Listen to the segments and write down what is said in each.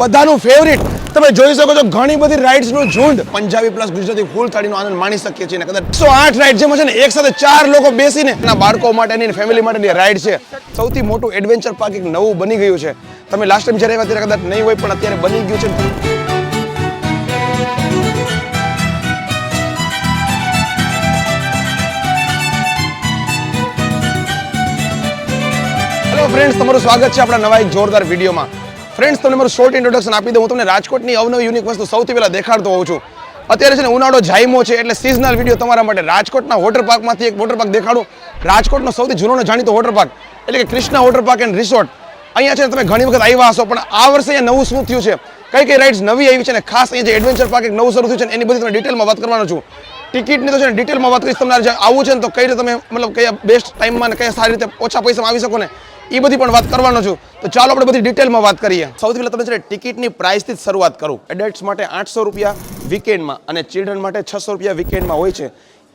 બધાનું ફેવરિટ તમે જોઈ શકો છો ઘણી બધી રાઇડ્સનું ઝુંડ. પંજાબી પ્લસ ગુજરાતી ફૂલ થાળીનો આનંદ માણી શકીએ છીએ કદાચ એકસો આઠ રાઇડ જેમાં છે ને એક સાથે ચાર લોકો બેસીને એના બાળકો માટેની ફેમિલી માટેની રાઇડ છે. સૌથી મોટું એડવેન્ચર પાર્ક એક નવું બની ગયું છે. તમે લાસ્ટ ટાઈમ જ્યારે આવ્યા ત્યારે કદાચ નહીં હોય પણ અત્યારે બની ગયું છે. ફ્રેન્ડ્સ તમારું સ્વાગત છે આપણા નવા એક જોરદાર વિડીયોમાં. ફ્રેન્ડ્સ તમને મારું શોર્ટ ઇન્ટ્રોડક્શન આપી દઉં. હું તમને રાજકોટની અવનવી યુનિક વસ્તુ સૌથી પહેલાં દેખાડતો હોઉં છું. અત્યારે છે ને ઉનાળો જાયમો છે એટલે સિઝનલ વીડિયો તમારા માટે રાજકોટના વોટર પાર્કમાંથી એક વોટર પાર્ક દેખાડું. રાજકોટનો સૌથી જૂનો જાણીતો વોટર પાર્ક એટલે કે Krishna water park and resort અહીંયા છે તમે ઘણી વખત આવ્યા હશો, પણ આ વર્ષે અહીંયા નવું શું થયું છે? કઈ કઈ રાઇડ્સ નવી આવી છે અને ખાસ અહીંયા જે એડવેન્ચર પાર્ક એક નવું શરૂ થયું છે એની બધી તમે ડિટેલમાં વાત કરવાનો છું. ટિકિટની તો છે ડિટેલમાં વાત કરીશ, તમારે આવું છે ને તો કઈ રીતે તમે, મતલબ કયા બેસ્ટ ટાઈમમાં ને કયા સારી રીતે ઓછા પૈસામાં આવી શકો ને એ બધી પણ વાત કરવાનો છું. તો ચાલો આપણે બધી ડિટેલમાં વાત કરીએ. સૌથી પહેલાં તમે છે ટિકિટની પ્રાઇસથી જ શરૂઆત કરું. એડલ્ટ્સ માટે આઠસો રૂપિયા વીકેન્ડમાં અને ચિલ્ડ્રન માટે છસો રૂપિયા વીકેન્ડમાં હોય છે.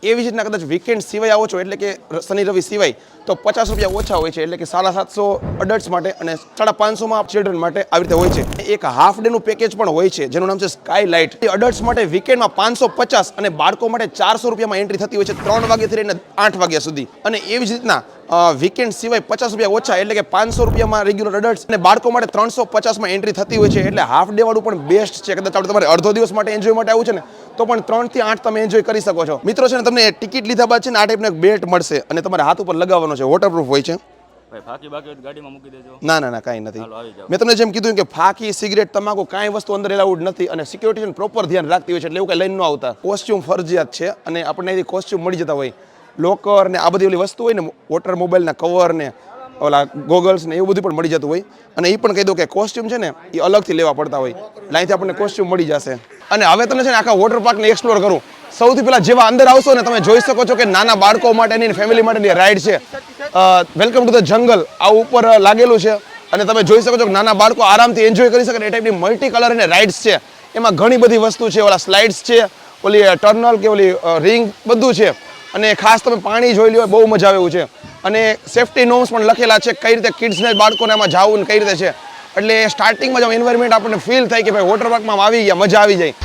એવી જ રીતના કદાચ વીકેન્ડ સિવાય આવો છો, એટલે કે શનિ રવિ સિવાય. તો પચાસ રૂપિયા ઓછા હોય છે, એટલે કે સાડા સાતસો અડલ્ટ્સ માટે અને સાડા પાંચસોમાં ચિલ્ડ્રન માટે આવી રીતે હોય છે. એક હાફ ડેનું પેકેજ પણ હોય છે, જેનું નામ છે સ્કાય લાઇટ અડલ્ટ્સ માટે વીકેન્ડમાં પાંચસો પચાસ અને બાળકો માટે ચારસો રૂપિયામાં એન્ટ્રી થતી હોય છે, ત્રણ વાગ્યાથી લઈને આઠ વાગ્યા સુધી. અને એવી જ રીતના વીકેન્ડ સિવાય પચાસ રૂપિયા ઓછા, એટલે કે પાંચસો રૂપિયામાં રેગ્યુલર અડલ્ટ્સ અને બાળકો માટે ત્રણસો પચાસમાં એન્ટ્રી થતી હોય છે, એટલે હાફ ડે વાળું પણ બેસ્ટ છે. કદાચ આપણે તમારે અડધો દિવસ માટે એન્જોય માટે આવું છે ને, તો પણ ત્રણથી આઠ તમે એન્જોય કરી શકો છો. મિત્રો છે ને, તમને ટિકિટ લીધા બાદ છે ને, આ ટાઈપનો એક બેલ્ટ મળશે અને તમારે હાથ ઉપર લગાવવાનો છે વોટરપ્રૂફ હોય છે. ના ના ના કાંઈ નથી. મેં તમને જેમ કીધું કે ફાકી સિગરેટ તમાકુ કાંઈ વસ્તુ અંદર એલાઉડ નથી અને સિક્યોરિટી પ્રોપર ધ્યાન રાખતી હોય છે એટલે એવું કંઈ લઈને ન આવતા. કોસ્ચ્યુમ ફરજિયાત છે અને આપણને એથી કોસ્ચ્યુમ મળી જતા હોય. લોકર ને આ બધી ઓલી વસ્તુ હોય ને વોટર મોબાઈલના કવર ને ઓલા ગોગલ્સ ને એવું બધું પણ મળી જતું હોય. અને એ પણ કહી દઉં કે કોસ્ચ્યુમ છે ને એ અલગથી લેવા પડતા હોય. અહીંથી આપણને કોસ્ચ્યુમ મળી જશે. અને હવે તમને છે ને આખા વોટર પાર્કને એક્સપ્લોર કરું. સૌથી પહેલા જેવા અંદર આવશો ને તમે જોઈ શકો છો કે નાના બાળકો માટેની ફેમિલી માટેની રાઈડ છે. વેલકમ ટુ ધ જંગલ આ ઉપર લાગેલું છે. અને તમે જોઈ શકો છો કે નાના બાળકો આરામથી એન્જોય કરી શકે એ ટાઈપની મલ્ટી કલર અને રાઇડ્સ છે. એમાં ઘણી બધી વસ્તુ છે, ઓલા સ્લાઇડ્સ છે, ઓલી ટર્નલ કે ઓલી રિંગ બધું છે. અને ખાસ તમે પાણી જોઈ લ્યો, બહુ મજા આવે એવું છે. અને સેફ્ટી નોમ્સ પણ લખેલા છે કઈ રીતે કિડ્સને બાળકોને આમાં જવું ને કઈ રીતે છે. એટલે સ્ટાર્ટિંગમાં જ એન્વાયરમેન્ટ આપણને ફીલ થાય કે ભાઈ વોટર પાર્કમાં આવી ગયા, મજા આવી જાય.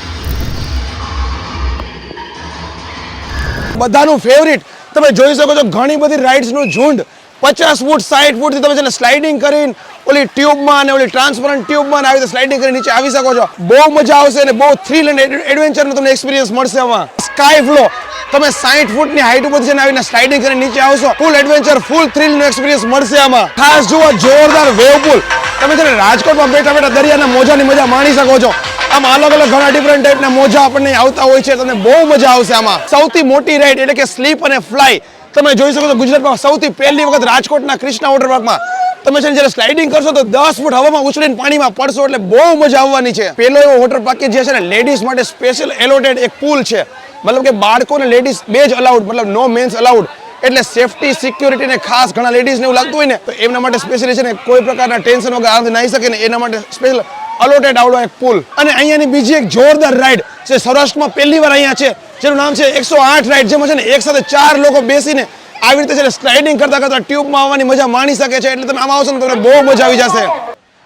બધાનું ફેવરિટ તમે જોઈ શકો છો ઘણી બધી રાઇડ્સનું ઝુંડ. પચાસ ફૂટ સાઠ ફૂટથી તમે છે સ્લાઇડિંગ કરીને ઓલી ટ્યુબમાં અને ઓલી ટ્રાન્સપરન્ટ ટ્યુબમાં આવી રીતે સ્લાઇડિંગ કરીને નીચે આવી શકો છો. બહુ મજા આવશે અને બહુ થ્રિલ અને એડવેન્ચરનો તમને એક્સપિરિયન્સ મળશે આમાં. સ્કાય ફ્લો તમે સાઠ ફૂટની હાઈટ ઉપર છે ને આવીને સ્લાઇડિંગ કરીને નીચે આવશો ફૂલ એડવેન્ચર ફૂલ થ્રિલ નો એક્સપિરિયન્સ મળશે આમાં. ખાસ જુઓ, જોરદાર વેવ પુલ તમે છે રાજકોટમાં બેઠા બેઠા દરિયાના મોજાની મજા માણી શકો છો. આમાં અલગ અલગ ઘણા ડિફરન્ટ ટાઈપના મોજા આપણને આવતા હોય છે, તમને બહુ મજા આવશે આમાં. સૌથી મોટી રાઈડ એટલે કે સ્લીપ અને ફ્લાય તમે જોઈ શકો છો ગુજરાતમાં સૌથી પહેલી વખત રાજકોટના કૃષ્ણા વોટર પાર્કમાં તમે છે જ્યારે સ્લાઇડિંગ કરશો તો દસ ફૂટ હવામાં ઉછળીને પાણીમાં પડશો એટલે બહુ મજા આવવાની છે. પેલો એવો વોટર પાર્ક જે છે ને લેડીઝ માટે સ્પેશિયલ એલોટેડ એક પુલ છે. મતલબ કે બાળકો ને લેડીઝ બે જ અલાઉડ મતલબ નો મેન્સ અલાઉડ એટલે સેફટી સિક્યોરિટી ને ખાસ ઘણા લેડીઝને એવું લાગતું હોય ને, તો એમના માટે સ્પેશિયલી છે ને કોઈ પ્રકારના ટેન્શન વગર આરામથી નાહી શકે ને એના માટે સ્પેશિયલ અલોટેડ આવડો એક પુલ. અને અહીંયાની બીજી એક જોરદાર રાઈડ જે સૌરાષ્ટ્રમાં પહેલી વાર અહીંયા છે, જેનું નામ છે એકસો આઠ રાઈડ, જેમાં છે ને એક સાથે ચાર લોકો બેસીને આવી રીતે છે સ્લાઇડિંગ કરતા કરતા ટ્યુબમાં આવવાની મજા માણી શકે છે. એટલે તમે આમાં આવશો ને તમને બહુ મજા આવી જશે.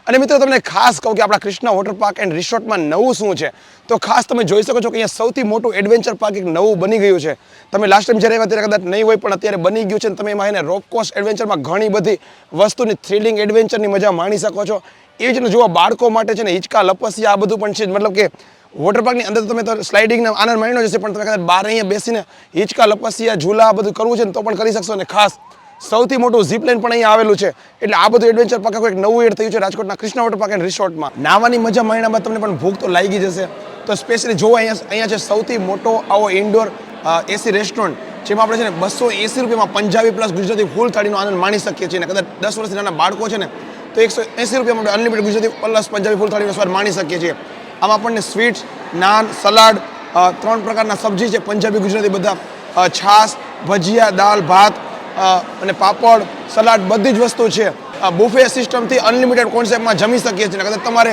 અને મિત્રો તમને ખાસ કહું કે આપણા કૃષ્ણા વોટર પાર્ક એન્ડ રિસોર્ટમાં નવું શું છે? તો ખાસ તમે જોઈ શકો છો કે અહીંયા સૌથી મોટું એડવેન્ચર પાર્ક એક નવું બની ગયું છે. તમે લાસ્ટ ટાઈમ જ્યારે આવ્યા ત્યારે કદાચ નહીં હોય, પણ અત્યારે બની ગયું છે તમે એમાં એને રોકોસ એડવેન્ચરમાં ઘણી બધી વસ્તુની થ્રિલિંગ એડવેન્ચરની મજા માણી શકો છો. એ જ જોવા બાળકો માટે છે ને હિંચકા, લપસિયા આ બધું પણ છે. મતલબ કે વોટર પાર્કની અંદર તમે તો સ્લાઇડિંગનો આનંદ માણ્યો જશે પણ તમે કદાચ બહાર અહીંયા બેસીને હિંચકા, લપસિયા, ઝૂલા બધું કરવું છે ને તો પણ કરી શકશો. અને ખાસ સૌથી મોટું ઝીપ લાઇન પણ અહીંયા આવેલું છે. એટલે આ બધું એડવેન્ચર પાક એક નવું એડ થયું છે રાજકોટના કૃષ્ણ વોટર પાર્ક એન્ડ રિસોર્ટમાં નાવાની મજા મહિનામાં તમને પણ ભૂખ તો લાગી જશે તો સ્પેશિયલી જો અહીંયા અહીંયા છે સૌથી મોટો આવો ઇન્ડોર એસી રેસ્ટોરન્ટ જેમાં આપણે છે ને બસો એસી રૂપિયામાં પંજાબી પ્લસ ગુજરાતી ફૂલ થાળીનો આનંદ માણી શકીએ છીએ. અને કદાચ દસ વર્ષથી નાના બાળકો છે ને, તો એકસો એસી રૂપિયામાં આપણે unlimited Gujarati plus Punjabi full થાળીનો સ્વાદ માણી શકીએ છીએ. આમાં આપણને સ્વીટ્સ નાન, સલાડ ત્રણ પ્રકારના સબ્જી છે. પંજાબી ગુજરાતી બધા છાશ, ભજીયા, દાળ, ભાત અને પાપડ, સલાડ બધી જ વસ્તુ છે. બુફે સિસ્ટમથી અનલિમિટેડ કોન્સેપ્ટમાં જમી શકીએ છીએ. કદાચ તમારે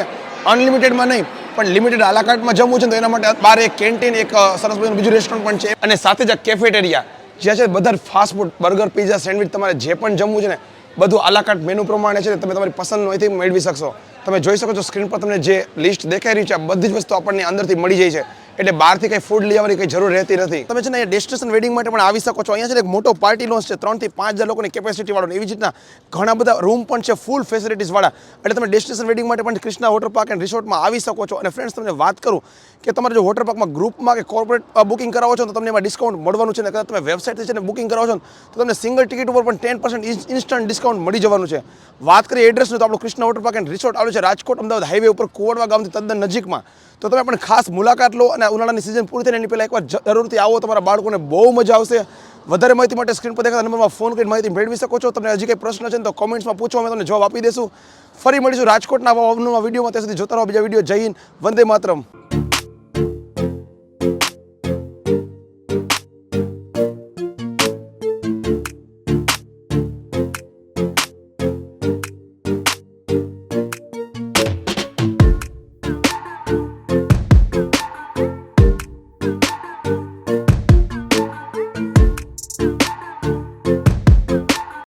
અનલિમિટેડમાં નહીં, પણ લિમિટેડ આલાકાર્ટમાં જમવું છે તો એના માટે બહાર એક કેન્ટીન, એક સરસ મજાનું બીજું રેસ્ટોરન્ટ પણ છે. અને સાથે જ કેફેટેરિયા જ્યાં છે બધા fast food burger pizza sandwich તમારે જે પણ જમવું છે ને, બધું આલાકાટ મેનુ પ્રમાણે છે તમે તમારી પસંદનો અહીંથી મેળવી શકશો. તમે જોઈ શકો છો સ્ક્રીન પર તમને જે લિસ્ટ દેખાઈ રહી છે, આ બધી જ વસ્તુ આપણને અંદરથી મળી જાય છે. એટલે બહારથી કંઈ ફૂડ લઈ આવવાની કંઈ જરૂર રહેતી નથી. તમે છે ને અહીંયા ડેસ્ટિનેશન વેડિંગ માટે પણ આવી શકો છો. અહીંયા છે એક મોટો પાર્ટી લોન્સ છે. ત્રણથી પાંચ હજાર લોકોની કેપેસિટી વાળો એવી જ રીતના ઘણા બધા રૂમ પણ છે ફૂલ ફેસિલિટીઝ વાળા. એટલે તમે ડેસ્ટિનેશન વેડિંગ માટે પણ કૃષ્ણા વોટર પાર્ક એન્ડ રિસોર્ટમાં આવી શકો છો. અને ફ્રેન્ડ્સ તમને વાત કરું કે તમારે જો વોટર પાર્કમાં ગ્રુપમાં કે કોર્પોરેટ બુકિંગ કરાવો છો તો તમને એમાં ડિસ્કાઉન્ટ મળવાનું છે. અને કદાચ તમે વેબસાઇટથી છે ને બુકિંગ કરાવો છો તો તમને સિંગલ ટિકિટ ઉપર પણ ટેન પર્સન્ટ ઇન્સ્ટન્ટ ડિસ્કાઉન્ટ મળી જવાનું છે. વાત કરીએ એડ્રેસનું તો આપણું Krishna water park and resort આવેલું છે રાજકોટ, અમદાવાદ હાઈવે ઉપર કુવડવા ગામથી તદ્દન નજીકમાં. તો તમે પણ ખાસ મુલાકાત લો અને ઉનાળાની સિઝન પૂરી થઈને એની પહેલાં એકવાર જરૂરથી આવો. તમારા બાળકોને બહુ મજા આવશે. વધારે માહિતી માટે સ્ક્રીન પર દેખાતા નંબરમાં ફોન કરીને માહિતી મેળવી શકો છો. તમને હજી કંઈ પ્રશ્ન છે તો કોમેન્ટ્સમાં પૂછો અમે તમને જવાબ આપી દેશું. ફરી મળીશું રાજકોટના અવનવા વિડીયોમાં. ત્યાં સુધી જોતા રહો. બીજા વીડિયો જય વંદે માતરમ.